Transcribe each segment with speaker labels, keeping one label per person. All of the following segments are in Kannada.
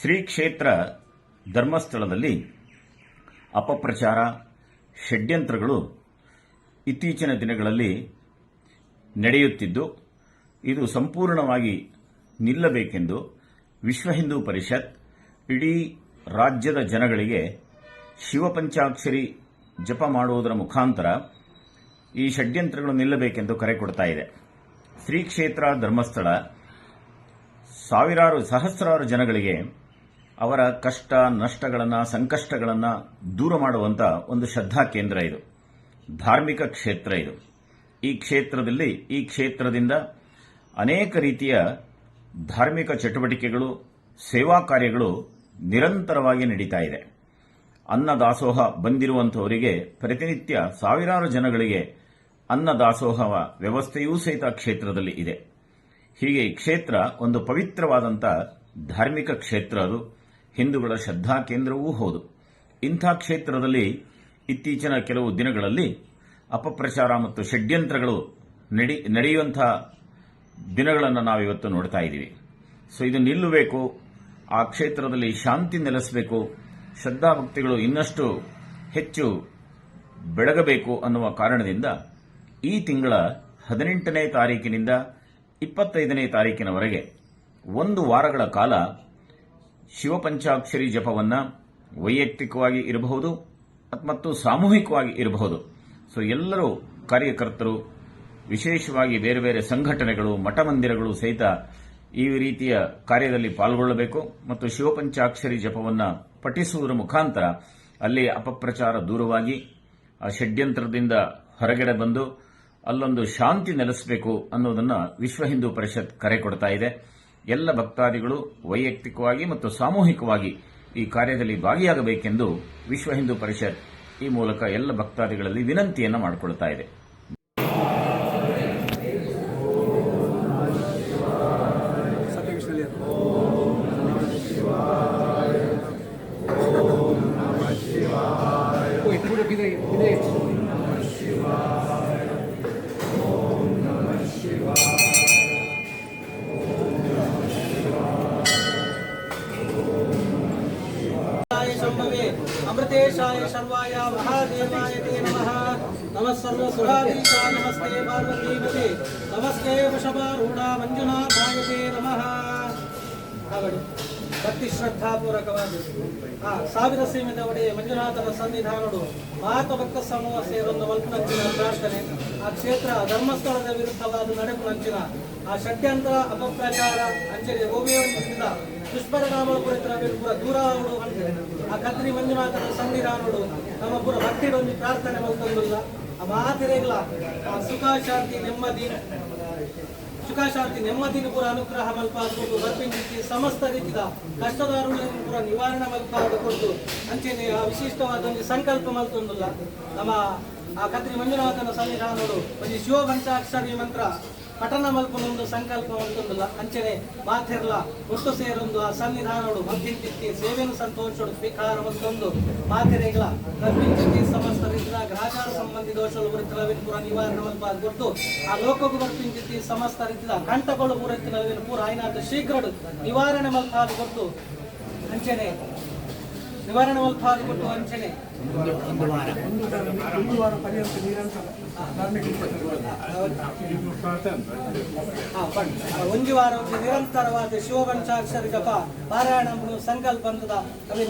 Speaker 1: ಶ್ರೀ ಕ್ಷೇತ್ರ ಧರ್ಮಸ್ಥಳದಲ್ಲಿ ಅಪಪ್ರಚಾರ, ಷಡ್ಯಂತ್ರಗಳು ಇತ್ತೀಚಿನ ದಿನಗಳಲ್ಲಿ ನಡೆಯುತ್ತಿದ್ದು, ಇದು ಸಂಪೂರ್ಣವಾಗಿ ನಿಲ್ಲಬೇಕೆಂದು ವಿಶ್ವ ಹಿಂದೂ ಪರಿಷತ್ ಇಡೀ ರಾಜ್ಯದ ಜನಗಳಿಗೆ ಶಿವಪಂಚಾಕ್ಷರಿ ಜಪ ಮಾಡುವುದರ ಮುಖಾಂತರ ಈ ಷಡ್ಯಂತ್ರಗಳು ನಿಲ್ಲಬೇಕೆಂದು ಕರೆ ಕೊಡ್ತಾ ಇದೆ. ಶ್ರೀ ಕ್ಷೇತ್ರ ಧರ್ಮಸ್ಥಳ ಸಾವಿರಾರು ಸಹಸ್ರಾರು ಜನಗಳಿಗೆ ಅವರ ಕಷ್ಟ, ನಷ್ಟಗಳನ್ನು, ಸಂಕಷ್ಟಗಳನ್ನು ದೂರ ಮಾಡುವಂಥ ಒಂದು ಶ್ರದ್ಧಾ ಕೇಂದ್ರ ಇದು. ಧಾರ್ಮಿಕ ಕ್ಷೇತ್ರ ಇದು. ಈ ಕ್ಷೇತ್ರದಲ್ಲಿ, ಈ ಕ್ಷೇತ್ರದಿಂದ ಅನೇಕ ರೀತಿಯ ಧಾರ್ಮಿಕ ಚಟುವಟಿಕೆಗಳು, ಸೇವಾ ಕಾರ್ಯಗಳು ನಿರಂತರವಾಗಿ ನಡೀತಾ ಇದೆ. ಅನ್ನದಾಸೋಹ ಬಂದಿರುವಂಥವರಿಗೆ ಪ್ರತಿನಿತ್ಯ ಸಾವಿರಾರು ಜನಗಳಿಗೆ ಅನ್ನದಾಸೋಹ ವ್ಯವಸ್ಥೆಯೂ ಸಹಿತ ಕ್ಷೇತ್ರದಲ್ಲಿ ಇದೆ. ಹೀಗೆ ಈ ಕ್ಷೇತ್ರ ಒಂದು ಪವಿತ್ರವಾದಂಥ ಧಾರ್ಮಿಕ ಕ್ಷೇತ್ರ ಅದು. ಹಿಂದೂಗಳ ಶ್ರದ್ಧಾ ಕೇಂದ್ರವೂ ಹೌದು. ಇಂಥ ಕ್ಷೇತ್ರದಲ್ಲಿ ಇತ್ತೀಚಿನ ಕೆಲವು ದಿನಗಳಲ್ಲಿ ಅಪಪ್ರಚಾರ ಮತ್ತು ಷಡ್ಯಂತ್ರಗಳು ನಡಿ, ನಡೆಯುವಂಥ ದಿನಗಳನ್ನು ನಾವಿವತ್ತು ನೋಡ್ತಾ ಇದ್ದೀವಿ. ಸೊ, ಇದು ನಿಲ್ಲಬೇಕು, ಆ ಕ್ಷೇತ್ರದಲ್ಲಿ ಶಾಂತಿ ನೆಲೆಸಬೇಕು ಶ್ರದ್ಧಾಭಕ್ತಿಗಳು ಇನ್ನಷ್ಟು ಹೆಚ್ಚು ಬೆಳಗಬೇಕು ಅನ್ನುವ ಕಾರಣದಿಂದ ಈ ತಿಂಗಳ ಹದಿನೆಂಟನೇ ತಾರೀಕಿನಿಂದ ಇಪ್ಪತ್ತೈದನೇ ತಾರೀಕಿನವರೆಗೆ ಒಂದು ವಾರಗಳ ಕಾಲ ಶಿವಪಂಚಾಕ್ಷರಿ ಜಪವನ್ನು ವೈಯಕ್ತಿಕವಾಗಿ ಇರಬಹುದು ಮತ್ತು ಸಾಮೂಹಿಕವಾಗಿ ಇರಬಹುದು. ಸೊ ಎಲ್ಲರೂ ಕಾರ್ಯಕರ್ತರು, ವಿಶೇಷವಾಗಿ ಬೇರೆ ಬೇರೆ ಸಂಘಟನೆಗಳು ಮಠ ಮಂದಿರಗಳು ಸಹಿತ ಈ ರೀತಿಯ ಕಾರ್ಯದಲ್ಲಿ ಪಾಲ್ಗೊಳ್ಳಬೇಕು. ಮತ್ತು ಶಿವಪಂಚಾಕ್ಷರಿ ಜಪವನ್ನು ಪಠಿಸುವುದರ ಮುಖಾಂತರ ಅಲ್ಲಿ ಅಪಪ್ರಚಾರ ದೂರವಾಗಿ, ಆ ಷಡ್ಯಂತ್ರದಿಂದ ಹೊರಗಡೆ ಬಂದು ಅಲ್ಲೊಂದು ಶಾಂತಿ ನೆಲೆಸಬೇಕು ಅನ್ನೋದನ್ನು ವಿಶ್ವ ಹಿಂದೂ ಪರಿಷತ್ ಕರೆ ಕೊಡ್ತಾ ಇದೆ. ಎಲ್ಲ ಭಕ್ತಾದಿಗಳು ವೈಯಕ್ತಿಕವಾಗಿ ಮತ್ತು ಸಾಮೂಹಿಕವಾಗಿ ಈ ಕಾರ್ಯದಲ್ಲಿ ಭಾಗಿಯಾಗಬೇಕೆಂದು ವಿಶ್ವ ಹಿಂದೂ ಪರಿಷತ್ ಈ ಮೂಲಕ ಎಲ್ಲ ಭಕ್ತಾದಿಗಳಲ್ಲಿ ವಿನಂತಿಯನ್ನು ಮಾಡಿಕೊಳ್ತಾ ಇದೆ.
Speaker 2: ಅಮೃತೇಶಾಯ ಶರ್ವಾಯ ಮಹಾದೇವಾಯ ತೇ ನಮಃ. ನಮಃ ಸರ್ವ ಸುಧಾಧೀಶ ನಮಸ್ತೆ ಪಾರ್ವತೀಪತಿ. ನಮಸ್ತೆ ವೃಷಭಾರೂಢ ಮಂಜುನಾಥಾಯ ತೇ ನಮಃ. ಭಕ್ತಿ ಶ್ರದ್ಧಾಪೂರ್ವಕವಾಗಿ. ಆ, ಸಾವಿರ ಸೀಮಿತ ಒಡೆಯ ಮಂಜುನಾಥನ ಸನ್ನಿಧಾನಗಳು ಮಹಾತ್ಮ ಭಕ್ತ ಸಮೂಹ ಸೇರೊಂದು ಮಲ್ಪನಂಚಿನ ಪ್ರಾರ್ಥನೆ. ಆ ಕ್ಷೇತ್ರ ಧರ್ಮಸ್ಥಳದ ವಿರುದ್ಧವಾದ ನಡೆಪು ನಂಚಿನ. ಆ ಷಡ್ಯಂತರ ಅಪಪ್ರಚಾರ ಅಂಚನೆ ಓಮಿಯ ದುಷ್ಪರಿಣಾಮ ಕುರಿತ ಪೂರ ದೂರ ಆ ಮಂದಿ ಮಾತಾಡ ಸಂವಿಧಾನಗಳು ನಮ್ಮ ಪೂರ ಭಕ್ತಿಡೊಂದು ಪ್ರಾರ್ಥನೆ ಮಲ್ತೊಂದಿಲ್ಲ ಆ ಮಹಾತಿರೆಗಳ ಆ ಸುಖ ಶಾಂತಿ ನೆಮ್ಮದಿ ಸುಖ ಶಾಂತಿ ನೆಮ್ಮದಿನ ಪೂರ ಅನುಗ್ರಹ ಮಲ್ಪಾದು ಬರ್ಪಿಂಚಿ ಸಮಸ್ತ ರೀತಿಯ ಕಷ್ಟದಾರುಗಳನ್ನು ಪೂರ ನಿವಾರಣೆ ಮಲ್ಪಾದು ಕೊಟ್ಟು ಅಂಚೆನೆ ಆ ವಿಶಿಷ್ಟವಾದ ಒಂದು ಸಂಕಲ್ಪ ಮಲ್ತೊಂದಿಲ್ಲ ನಮ್ಮ ಆ ಕತ್ರಿ ಮಂಜುನಾಥನ ಸಂವಿಧಾನಗಳು ಒಂದು ಶಿವ ಪಂಚಾಕ್ಷರಿ ಮಂತ್ರ. ಪಠನ ಮಲ್ಪನೊಂದು ಸಂಕಲ್ಪ ಒಂದು ಅಂಚನೆ ಮಾತಿರ್ಲ ಒಟ್ಟು ಸೇರೊಂದು ಆ ಸನ್ನಿಧಾನಗಳು ಮಧ್ಯಂತಿತ್ತಿ ಸೇವೆ ಸಂತೋಷಡು ಸ್ವೀಕಾರ ಮತ್ತೊಂದು ಮಾತಿರೆಗಳ ಕರ್ಪಿಂಚಿತ್ತಿ ಸಮಸ್ತ ಗ್ರಾಚಾರ ಸಂಬಂಧಿ ದೋಷಗಳು ಬರುತ್ತಲವಿನ ಪೂರ ನಿವಾರಣೆ ಮಲ್ಪ ಆ ಲೋಕಕ್ಕೂ ಬರ್ಪಿಂಚಿತ್ತಿ ಸಮಸ್ತ ರೀತಿಯ ಕಂಟಗಳು ಬರುತ್ತಲವಿನ ಪೂರ ಆಯ್ನಾದ ಶೀಘ್ರ ನಿವಾರಣೆ ಮಲ್ಪ ಗೊತ್ತು ಅಂಚನೆ ಕೊಟ್ಟು
Speaker 3: ಒಂದು ವಾರ
Speaker 2: ಒಂದು ನಿರಂತರವಾದ ಶಿವಪಂಚಾಕ್ಷರಿ ಜಪ ಪಾರಾಯಣ ಸಂಕಲ್ಪ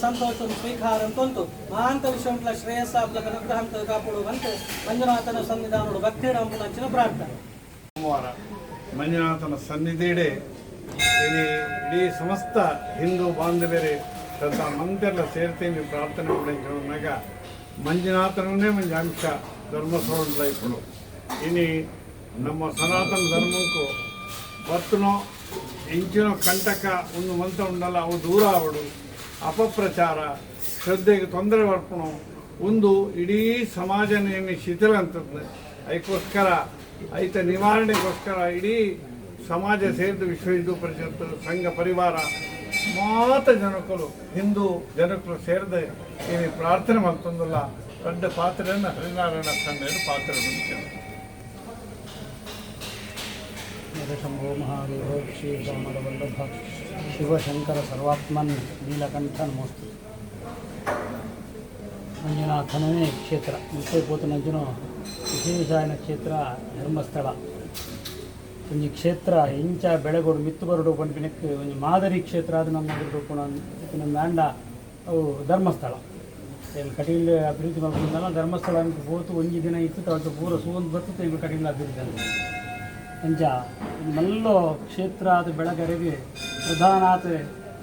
Speaker 2: ಸಂತೋಷ ಸ್ವೀಕಾರ ಅಂತಂತು ಮಹಾಂತ ವಿಶ್ವಂಟ್ಲ ಶ್ರೇಯಸ್ಸಾಬ್ಲ ಅನುಗ್ರಹಂತ ಕಾಪಾಡುವಂತೆ ಮಂಜುನಾಥನ ಸನ್ನಿಧಾನಗಳು ಭಕ್ತಿ ಅಂಚಿನ ಪ್ರಾರ್ಥನೆ.
Speaker 4: ಸೋಮವಾರ ಮಂಜುನಾಥನ ಸನ್ನಿಧಿಡೆ ಇಡೀ ಸಮಸ್ತ ಹಿಂದೂ ಬಾಂಧವ್ಯರೇ ಸ್ವಲ್ಪ ಮಂದಿರಲ್ಲ ಸೇರ್ತೀನಿ ಪ್ರಾರ್ಥನೆ ಮಾಡಿಕೊಂಡಾಗ ಮಂಜುನಾಥನೇ ಮಂಜಾಂಶ ಧರ್ಮಸ್ಥಳ ಇಪ್ಪಳು ಇನ್ನು ನಮ್ಮ ಸನಾತನ ಧರ್ಮಕ್ಕೂ ಬತ್ತನೋ ಇಂಚಿನ ಕಂಟಕ ಒಂದು ಮಂತ ಉಂಡಲ್ಲ, ಅವು ದೂರ ಆವಡು. ಅಪಪ್ರಚಾರ, ಶ್ರದ್ಧೆಗೆ ತೊಂದರೆ ಬರ್ಪಣು. ಒಂದು ಇಡೀ ಸಮಾಜನೇ ಶಿಥಿಲ ಅಂತದ್ದು ಅದಕ್ಕೋಸ್ಕರ ಐತ ನಿವಾರಣೆಗೋಸ್ಕರ ಇಡೀ ಸಮಾಜ ಸೇರಿದ ವಿಶ್ವ ಹಿಂದೂ ಪರಿಷತ್ತು, ಸಂಘ ಪರಿವಾರ ಮಾತ ಜನಕರು ಹಿಂದೂ ಜನಕರು ಸೇರಿದ ಏನು ಪ್ರಾರ್ಥನೆ ಮಾಡ್ತಂದಲ್ಲ ದೊಡ್ಡ ಪಾತ್ರೆಯನ್ನು ಹರಿನಾರಾಯಣ ತಂದೆಯನ್ನು ಪಾತ್ರೆ ಹೊಂದಿದ್ದಾರೆ
Speaker 5: ಶಂಭೋ ಮಹಾದೇವ ಶ್ರೀರಾಮರವಲ್ಲಭ ಶಿವಶಂಕರ ಸರ್ವಾತ್ಮನ್ ನೀಲಕಂಠ ನಮೋಸ್ತು ಮಂಜುನಾಥನೇ ಕ್ಷೇತ್ರ ಮುತ್ತೈಪೋತನಂಜನು ವಿಶೇಷಾಯನ ಕ್ಷೇತ್ರ ಧರ್ಮಸ್ಥಳ ಒಂಜಿ ಕ್ಷೇತ್ರ ಇಂಚ ಬೆಳೆಗೋಡು ಮಿತ್ತು ಬರಡು ಪಂಪಿನಕ್ಕೆ ಒಂಜಿ ಮಾದರಿ ಕ್ಷೇತ್ರ ಅದು ನಮ್ಮ ಕೂಡ ನಮ್ಮ ಅವು ಧರ್ಮಸ್ಥಳ. ಏನು ಕಟೀಲ್ ಅಭಿವೃದ್ಧಿ ಮಾಡ್ಕೊಂಡಲ್ಲ ಧರ್ಮಸ್ಥಳ ಅಂತ ಹೋತು ಒಂಜಿ ದಿನ ಇತ್ತು ತವತ್ತು ಪೂರ ಸೂನ್ ಬರ್ತದೆ ಎಲ್ಲಿ ಕಟೀಲ್ ಅಭಿವೃದ್ಧಿ ಅಂತ. ಅಂಚ ಮಲ್ಲೋ ಕ್ಷೇತ್ರ ಅದು ಪ್ರಧಾನ ಆತ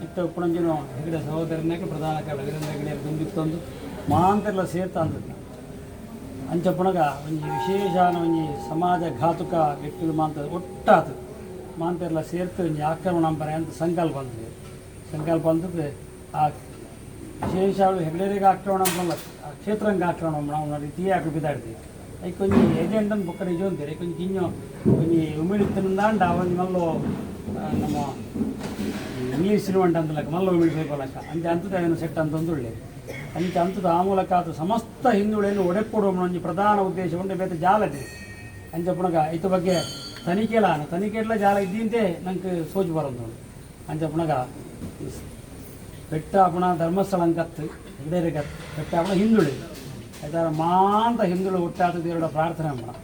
Speaker 5: ಇತ್ತ ಉಪ್ಪಣಂಜನು ಹೆಗಡೆ ಸಹೋದರನಾಗ ಪ್ರಧಾನ ಬೆಳಗರೆ ಹೆಗಡೆ ಬಂದಿತ್ತೊಂದು ಮಾಂತೆಲ್ಲ ಸೇರ್ತಾ ಅಂದದ್ದು ಅಂಚ ಪುಣಗ ಒಂಜಿ ವಿಶೇಷಾನ ಒಂಜಿ ಸಮಾಜ ಘಾತುಕ ವ್ಯಕ್ತಿಗಳು ಮಾಂತ ಒಟ್ಟಾತು ಮಾಂತೆಲ್ಲ ಸೇರ್ತು ಒಂಜಿ ಆಕ್ರಮಣ ಪರ ಅಂತ ಸಂಕಲ್ಪ ಅಂತದೆ ಸಂಕಲ್ಪ ಅಂತದ್ದು ಆ ವಿಶೇಷ ಹೆಗ್ಡೇರಿಗೆ ಆಕ್ರಮಣ ಮಾಡಲ್ಲ ಆ ಕ್ಷೇತ್ರಂಗೆ ಆಕ್ರಮಣ ನಾವು ರೀತಿ ಯಾಕೆ ಬಿದ್ದಾಡ್ತೀವಿ ಐಕ್ ಒಂಜಿ ಏಜೆಂಟನ್ನು ಬೊಕ್ಕ ನಿಜ ಅಂತೀರಿ ಕೊಂಚ ಕಿಂಜು ಒಂಜಿ ಉಮಿಳಿತ್ತನಿಂದಾಂಡ ಒಂಜಿ ಮಲ್ಲೋ ಆ, ನಮ್ಮ ಇಂಗ್ಲೀಷ್ ಸಿನಿಮಂಟ ಅಂತ ಲೆಕ್ಕ ಮಲ್ಲ ಲೆಕ್ಕ ಅಂಚೆ ಅಂತದ ಏನು ಸೆಟ್ ಅಂತ ಒಳ್ಳೆ ಅಂಚೆ ಅಂತದ ಆ ಮೂಲಕ ಅದು ಸಮಸ್ತ ಹಿಂದುಳೆಯನ್ನು ಒಡೆಕೊಡುವ ಒಂಜಿ ಪ್ರಧಾನ ಉದ್ದೇಶ ಉಂಟು, ಬೇತೆ ಜಾಲತೆ ಅಂಚೆ ಪುಣಗ ಇತ್ತ ಬಗ್ಗೆ ತನಿಖೆಲ ತನಿಖೆಲ್ಲ ಜಾಲ ಇದ್ದಿಂತೆ, ನಂಗೆ ಸೋಚು ಬರೋದು ಅಂಚೆ ಪುಣಗ ಬೆಟ್ಟ ಕತ್ತು ಹಿಡೇರಿ ಕತ್ತು ಬೆಟ್ಟ ಪುಣ ಹಿಂದುಳಿ. ಆಯ್ತಾರ ಮಾಂತ ಹಿಂದುಳು ದೇವರ ಪ್ರಾರ್ಥನೆ ಮಾಡ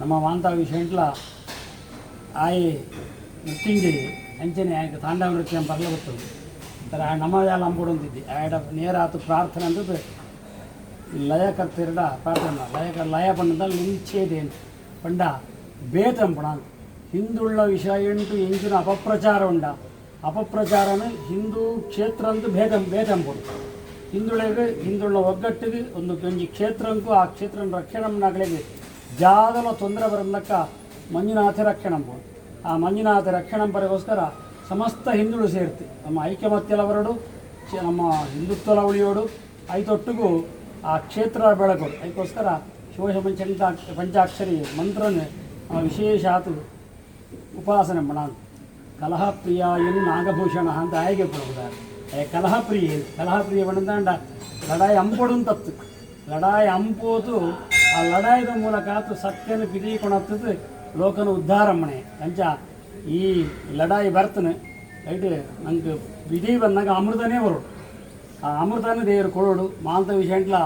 Speaker 5: ನಮ್ಮ ಮಾಂತ ವಿಷಯಂಟ್ಲ ಆಯಿ ಮುಟ್ಟಿಂಡಿ ಅಂಚನೆ ಆಯ್ತು ತಾಂಡವ ನೃತ್ಯ ಬರಲ ಗೊತ್ತು ತರ ನಮ್ಮ ಜಾಲ ಅಂಬುಡಂತಿದ್ದಿ ಆಯ್ಡ ನೇರ ಆತು ಪ್ರಾರ್ಥನೆ ಅಂತ ಲಯ ಕರ್ತಿರಡ ಪ್ರಾರ್ಥನೆ ಲಯಕ, ಲಯ ಲಯ ಪಂಡದಲ್ಲಿ ನಿಂಚೇದೆ ಪಂಡ ಅಂಬಣ ಹಿಂದುಳ್ಳ ವಿಷಯ ಎಂಟು ಎಂಚಿನ ಅಪಪ್ರಚಾರ ಉಂಡ. ಅಪಪ್ರಚಾರನ ಹಿಂದೂ ಕ್ಷೇತ್ರ ಅಂತ ಭೇದ ಬೇತಂಪುಡು ಹಿಂದುಳಿಗೆ ಹಿಂದುಳ್ಳ ಒಗ್ಗಟ್ಟಿಗೆ ಒಂದು ಒಂಜಿ ಕ್ಷೇತ್ರಂಕು, ಆ ಕ್ಷೇತ್ರ ರಕ್ಷಣೆ ಆಗಲಿಗೆ ಜಾಗಲ ತೊಂದರೆ ಬರಲಕ್ಕ ಮಂಜುನಾಥ ರಕ್ಷಣೆ ಆ ಮಂಜುನಾಥ ರಕ್ಷಣೆ ಪರಗೋಸ್ಕರ ಸಮಸ್ತ ಹಿಂದುಳು ಸೇರ್ತಿ. ನಮ್ಮ ಐಕ್ಯಮತ್ಯಲವರಡು ನಮ್ಮ ಹಿಂದುತ್ವ ಉಳಿಯೋಡು ಐತೊಟ್ಟಿಗೂ ಆ ಕ್ಷೇತ್ರ ಬೆಳಗೋಡು. ಅದಕ್ಕೋಸ್ಕರ ಶಿವಶ ಪಂಚಂತ ಪಂಚಾಕ್ಷರಿ ಮಂತ್ರನೇ ವಿಶೇಷ ಆತು ಉಪಾಸನೆ ಮಣ ಕಲಹಪ್ರಿಯಾಯನ್ ನಾಗಭೂಷಣ ಅಂತ ಆಯ್ಕೆ ಕೊಡುವುದಾರೆ ಏ ಕಲಹಪ್ರಿಯ ಕಲಹಪ್ರಿಯ ಬಣ್ಣದಾಂಡ ಲಡಾಯಿ ಅಂಪೋಡು ತತ್ತು ಲಡಾಯಿ ಅಂಪೋದು ಆ ಲಡಾಯಿದ ಮೂಲಕ ಆತು ಸತ್ಯನ ಪಿದೀಕೊಣತ್ತದು ಲೋಕನ ಮನೆ ಅಂಚ ಈ ಲಡಾಯಿ ಬರ್ತನೆ ಐಟ್ ನಂಗೆ ವಿಧಿ ಬಂದಾಗ ಅಮೃತನೇ ಬರೋಡು ಆ ಅಮೃತನೇ ದೇವರು ಕೊಡೋಡು ಮಾಲ್ತ ವಿಷಯಂಟ್ಲ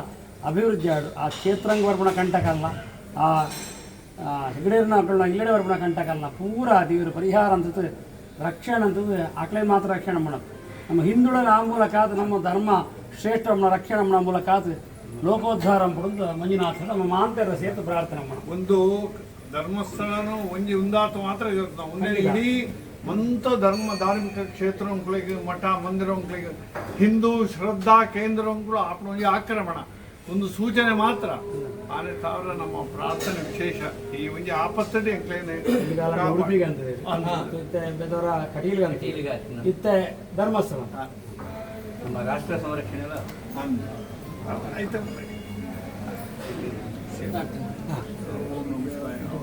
Speaker 5: ಅಭಿವೃದ್ಧಿ ಆಡು. ಆ ಕ್ಷೇತ್ರಂಗ ಬರ್ಪಣ ಕಂಟಕಲ್ಲ, ಆ ಹೆಗಡೇರಿನ ಹಾಕೊಳ್ಳ ಇಲ್ಲಡೆ ಬರ್ಪಣ ಕಂಟಕಲ್ಲ. ಪೂರ ದೇವರು ಪರಿಹಾರ ಅಂತದ್ದು ರಕ್ಷಣೆ ಅಂತದ್ದು ಆಕಳೆ ಮಾತ್ರ ರಕ್ಷಣೆ ಮಾಡೋದು. ನಮ್ಮ ಹಿಂದುಳಿದ ಆ ಮೂಲಕ ನಮ್ಮ ಧರ್ಮ ಶ್ರೇಷ್ಠ ರಕ್ಷಣೆ ಮಾಡೋ ಮೂಲಕ ಲೋಕೋದ್ಧಾರಂ ಲೋಕೋದ್ಧಾರ ಮಂಜುನಾಥ ನಮ್ಮ ಮಾಂತರ ಸೇತು ಪ್ರಾರ್ಥನೆ ಮಾಡೋದು.
Speaker 4: ಒಂದು ಧರ್ಮಸ್ಥಳನು ಒಂಜಿ ಉಂದಾತ ಮಾತ್ರ ಇರುತ್ತೆ ಒಂದೇ ಇಡೀ ಮಂತ ಧರ್ಮ ಧಾರ್ಮಿಕ ಕ್ಷೇತ್ರ ಅಂಕ್ಳಿಗೆ ಮಠ ಮಂದಿರ ಅಂಕ್ಳಿಗೆ ಹಿಂದೂ ಶ್ರದ್ಧಾ ಕೇಂದ್ರ ಅಂಕಳು ಆಪಣ ಆಕ್ರಮಣ. ಒಂದು ಸೂಚನೆ ಮಾತ್ರ. ಆನೆ ಸಾವಿರ ನಮ್ಮ ಪ್ರಾರ್ಥನೆ ವಿಶೇಷ. ಈ ಒಂದು ಆಪತ್ತಡಿ
Speaker 5: ಇತ್ತೆ ಧರ್ಮಸ್ಥಳ.
Speaker 6: ನಮ್ಮ ರಾಷ್ಟ್ರ ಸಂರಕ್ಷಣೆ